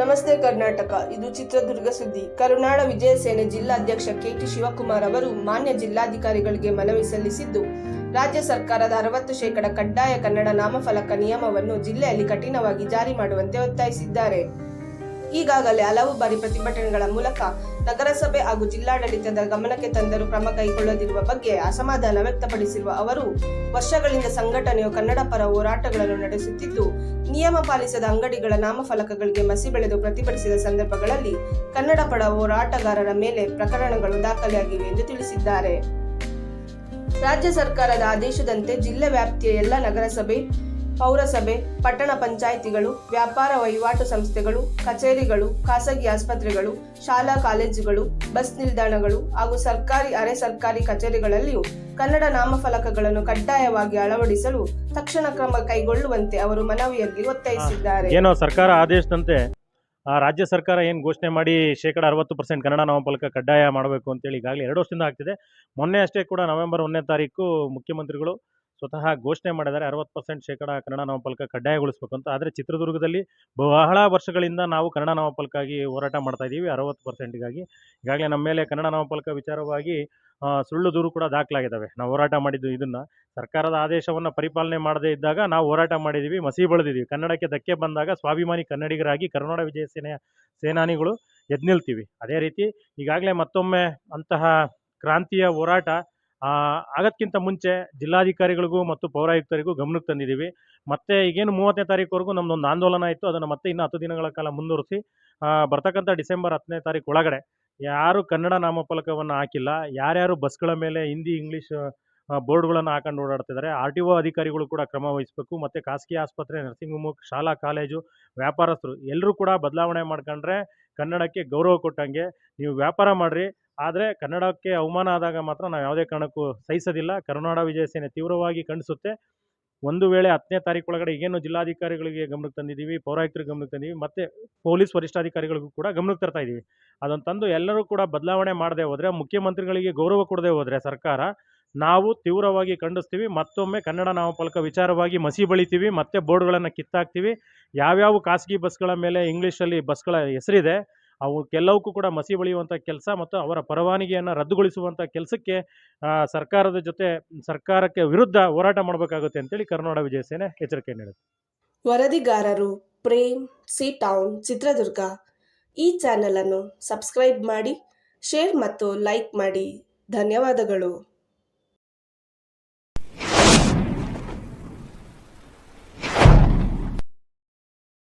ನಮಸ್ತೆ ಕರ್ನಾಟಕ, ಇದು ಚಿತ್ರದುರ್ಗ ಸುದ್ದಿ. ಕರುನಾಡ ವಿಜಯ ಸೇನೆ ಜಿಲ್ಲಾಧ್ಯಕ್ಷ ಕೆಟಿ ಶಿವಕುಮಾರ್ ಅವರು ಮಾನ್ಯ ಜಿಲ್ಲಾಧಿಕಾರಿಗಳಿಗೆ ಮನವಿ ಸಲ್ಲಿಸಿದ್ದು, ರಾಜ್ಯ ಸರ್ಕಾರದ ಅರವತ್ತು ಶೇಕಡ ಕಡ್ಡಾಯ ಕನ್ನಡ ನಾಮಫಲಕ ನಿಯಮವನ್ನು ಜಿಲ್ಲೆಯಲ್ಲಿ ಕಠಿಣವಾಗಿ ಜಾರಿ ಮಾಡುವಂತೆ ಒತ್ತಾಯಿಸಿದ್ದಾರೆ. ಈಗಾಗಲೇ ಹಲವು ಬಾರಿ ಪ್ರತಿಭಟನೆಗಳ ಮೂಲಕ ನಗರಸಭೆ ಹಾಗೂ ಜಿಲ್ಲಾಡಳಿತದ ಗಮನಕ್ಕೆ ತಂದರೂ ಕ್ರಮ ಕೈಗೊಳ್ಳದಿರುವ ಬಗ್ಗೆ ಅಸಮಾಧಾನ ವ್ಯಕ್ತಪಡಿಸಿರುವ ಅವರು, ವರ್ಷಗಳಿಂದ ಸಂಘಟನೆಯು ಕನ್ನಡ ಪರ ಹೋರಾಟಗಳನ್ನು ನಡೆಸುತ್ತಿದ್ದು, ನಿಯಮ ಪಾಲಿಸದ ಅಂಗಡಿಗಳ ನಾಮಫಲಕಗಳಿಗೆ ಮಸಿ ಬೆಳೆದು ಪ್ರತಿಭಟಿಸಿದ ಸಂದರ್ಭಗಳಲ್ಲಿ ಕನ್ನಡ ಪರ ಹೋರಾಟಗಾರರ ಮೇಲೆ ಪ್ರಕರಣಗಳು ದಾಖಲೆಯಾಗಿವೆ ಎಂದು ತಿಳಿಸಿದ್ದಾರೆ. ರಾಜ್ಯ ಸರ್ಕಾರದ ಆದೇಶದಂತೆ ಜಿಲ್ಲೆ ವ್ಯಾಪ್ತಿಯ ಎಲ್ಲ ನಗರಸಭೆ ಪೌರಸಭೆ, ಪಟ್ಟಣ ಪಂಚಾಯಿತಿಗಳು, ವ್ಯಾಪಾರ ವಹಿವಾಟು ಸಂಸ್ಥೆಗಳು, ಕಚೇರಿಗಳು, ಖಾಸಗಿ ಆಸ್ಪತ್ರೆಗಳು, ಶಾಲಾ ಕಾಲೇಜುಗಳು, ಬಸ್ ನಿಲ್ದಾಣಗಳು ಹಾಗೂ ಸರ್ಕಾರಿ, ಅರೆ ಸರ್ಕಾರಿ ಕಚೇರಿಗಳಲ್ಲಿಯೂ ಕನ್ನಡ ನಾಮಫಲಕಗಳನ್ನು ಕಡ್ಡಾಯವಾಗಿ ಅಳವಡಿಸಲು ತಕ್ಷಣ ಕ್ರಮ ಕೈಗೊಳ್ಳುವಂತೆ ಅವರು ಮನವಿಯಲ್ಲಿ ಒತ್ತಾಯಿಸಿದ್ದಾರೆ. ಏನೋ ಸರ್ಕಾರ ಆದೇಶದಂತೆ ಆ ರಾಜ್ಯ ಸರ್ಕಾರ ಏನು ಘೋಷಣೆ ಮಾಡಿ ಶೇಕಡ ಅರವತ್ತು ಪರ್ಸೆಂಟ್ ಕನ್ನಡ ನಾಮಫಲಕ ಕಡ್ಡಾಯ ಮಾಡಬೇಕು ಅಂತೇಳಿ ಈಗಾಗಲೇ ಎರಡು ವರ್ಷದಿಂದ ಆಗ್ತಿದೆ. ಮೊನ್ನೆ ಅಷ್ಟೇ ಕೂಡ ನವೆಂಬರ್ ಒಂದನೇ ತಾರೀಕು ಮುಖ್ಯಮಂತ್ರಿಗಳು ಸ್ವತಃ ಘೋಷಣೆ ಮಾಡಿದ್ದಾರೆ ಅರವತ್ತು ಪರ್ಸೆಂಟ್ ಶೇಕಡ ಕನ್ನಡ ನಾಮಫಲಕ ಕಡ್ಡಾಯಗೊಳಿಸಬೇಕು ಅಂತ. ಆದರೆ ಚಿತ್ರದುರ್ಗದಲ್ಲಿ ಬಹಳ ವರ್ಷಗಳಿಂದ ನಾವು ಕನ್ನಡ ನಾಮಫಲಕಾಗಿ ಹೋರಾಟ ಮಾಡ್ತಾ ಇದ್ದೀವಿ, ಅರವತ್ತು ಪರ್ಸೆಂಟ್ಗಾಗಿ ಈಗಾಗಲೇ ನಮ್ಮ ಮೇಲೆ ಕನ್ನಡ ನಾಮಫಲಕ ವಿಚಾರವಾಗಿ ಸುಳ್ಳು ದೂರು ಕೂಡ ದಾಖಲಾಗಿದ್ದಾವೆ. ನಾವು ಹೋರಾಟ ಮಾಡಿದ್ದು ಇದನ್ನು. ಸರ್ಕಾರದ ಆದೇಶವನ್ನು ಪರಿಪಾಲನೆ ಮಾಡದೇ ಇದ್ದಾಗ ನಾವು ಹೋರಾಟ ಮಾಡಿದ್ದೀವಿ ಮಸಿ ಬೆಳೆದಿದ್ದೀವಿ ಕನ್ನಡಕ್ಕೆ ಧಕ್ಕೆ ಬಂದಾಗ ಸ್ವಾಭಿಮಾನಿ ಕನ್ನಡಿಗರಾಗಿ ಕರ್ನಾಟಕ ವಿಜಯ ಸೇನೆಯ ಸೇನಾನಿಗಳು ಎದ್ದು ನಿಲ್ತೀವಿ ಅದೇ ರೀತಿ ಈಗಾಗಲೇ ಮತ್ತೊಮ್ಮೆ ಅಂತಹ ಕ್ರಾಂತಿಯ ಹೋರಾಟ ಆ, ಆಗೋದ್ಕಿಂತ ಮುಂಚೆ ಜಿಲ್ಲಾಧಿಕಾರಿಗಳಿಗೂ ಮತ್ತು ಪೌರಾಯುಕ್ತರಿಗೂ ಗಮನಕ್ಕೆ ತಂದಿದ್ದೀವಿ. ಮತ್ತೆ ಈಗೇನು ಮೂವತ್ತನೇ ತಾರೀಕುವರೆಗೂ ನಮ್ಮದೊಂದು ಆಂದೋಲನ ಇತ್ತು. ಅದನ್ನು ಮತ್ತೆ ಇನ್ನು ಹತ್ತು ದಿನಗಳ ಕಾಲ ಮುಂದುವರಿಸಿ ಬರ್ತಕ್ಕಂಥ ಡಿಸೆಂಬರ್ ಹತ್ತನೇ ತಾರೀಕು ಒಳಗಡೆ ಯಾರು ಕನ್ನಡ ನಾಮಫಲಕವನ್ನು ಹಾಕಿಲ್ಲ. ಯಾರ್ಯಾರು ಬಸ್ಗಳ ಮೇಲೆ ಹಿಂದಿ ಇಂಗ್ಲೀಷ್ ಬೋರ್ಡ್ಗಳನ್ನು ಹಾಕೊಂಡು ಓಡಾಡ್ತಿದ್ದಾರೆ ಆರ್ ಟಿ ಒ ಅಧಿಕಾರಿಗಳು ಕೂಡ ಕ್ರಮ ವಹಿಸಬೇಕು. ಮತ್ತು ಖಾಸಗಿ ಆಸ್ಪತ್ರೆ ನರ್ಸಿಂಗ್ ಹೋಮ್ ಶಾಲಾ ಕಾಲೇಜು ವ್ಯಾಪಾರಸ್ಥರು ಎಲ್ಲರೂ ಕೂಡ ಬದಲಾವಣೆ ಮಾಡ್ಕೊಂಡ್ರೆ ಕನ್ನಡಕ್ಕೆ ಗೌರವ ಕೊಟ್ಟಂಗೆ ನೀವು ವ್ಯಾಪಾರ ಮಾಡಿರಿ. ಆದರೆ ಕನ್ನಡಕ್ಕೆ ಅವಮಾನ ಆದಾಗ ಮಾತ್ರ ನಾವು ಯಾವುದೇ ಕಾರಣಕ್ಕೂ ಸಹಿಸೋದಿಲ್ಲ. ಕರುನಾಡ ವಿಜಯ ಸೇನೆ ತೀವ್ರವಾಗಿ ಖಂಡಿಸುತ್ತೆ. ಒಂದು ವೇಳೆ ಹತ್ತನೇ ತಾರೀಕು ಒಳಗಡೆ ಈಗೇನು ಜಿಲ್ಲಾಧಿಕಾರಿಗಳಿಗೆ ಗಮನಕ್ಕೆ ತಂದಿದ್ದೀವಿ, ಪೌರಾಯುಕ್ತರಿಗೆ ಗಮನಕ್ಕೆ ತಂದಿದ್ದೀವಿ, ಮತ್ತು ಪೊಲೀಸ್ ವರಿಷ್ಠಾಧಿಕಾರಿಗಳಿಗೂ ಕೂಡ ಗಮನಕ್ಕೆ ತರ್ತಾ ಇದ್ದೀವಿ. ಅದನ್ನು ತಂದು ಎಲ್ಲರೂ ಕೂಡ ಬದಲಾವಣೆ ಮಾಡದೆ ಹೋದರೆ, ಮುಖ್ಯಮಂತ್ರಿಗಳಿಗೆ ಗೌರವ ಕೊಡದೆ ಹೋದರೆ ಸರ್ಕಾರ ನಾವು ತೀವ್ರವಾಗಿ ಖಂಡಿಸ್ತೀವಿ, ಮತ್ತೊಮ್ಮೆ ಕನ್ನಡ ನಾಮಫಲಕ ವಿಚಾರವಾಗಿ ಮಸಿ ಬಳಿತೀವಿ, ಮತ್ತೆ ಬೋರ್ಡ್ಗಳನ್ನು ಕಿತ್ತಾಕ್ತೀವಿ. ಯಾವ್ಯಾವ ಖಾಸಗಿ ಬಸ್ಗಳ ಮೇಲೆ ಇಂಗ್ಲೀಷಲ್ಲಿ ಬಸ್ಗಳ ಹೆಸರಿದೆ, ಅವು ಕೆಲವಕ್ಕೂ ಕೂಡ ಮಸಿ ಬಳಿಯುವಂಥ ಕೆಲಸ ಮತ್ತು ಅವರ ಪರವಾನಗಿಯನ್ನು ರದ್ದುಗೊಳಿಸುವಂಥ ಕೆಲಸಕ್ಕೆ ಸರ್ಕಾರದ ಜೊತೆ, ಸರ್ಕಾರಕ್ಕೆ ವಿರುದ್ಧ ಹೋರಾಟ ಮಾಡಬೇಕಾಗುತ್ತೆ ಅಂತೇಳಿ ಕರ್ನಾಟಕ ವಿಜಯ ಸೇನೆ ಎಚ್ಚರಿಕೆ ನೀಡುತ್ತೆ ವರದಿಗಾರರು ಪ್ರೇಮ್ ಸಿ ಟೌನ್ ಚಿತ್ರದುರ್ಗ. ಈ ಚಾನೆಲನ್ನು ಸಬ್ಸ್ಕ್ರೈಬ್ ಮಾಡಿ, ಶೇರ್ ಮತ್ತು ಲೈಕ್ ಮಾಡಿ. ಧನ್ಯವಾದಗಳು.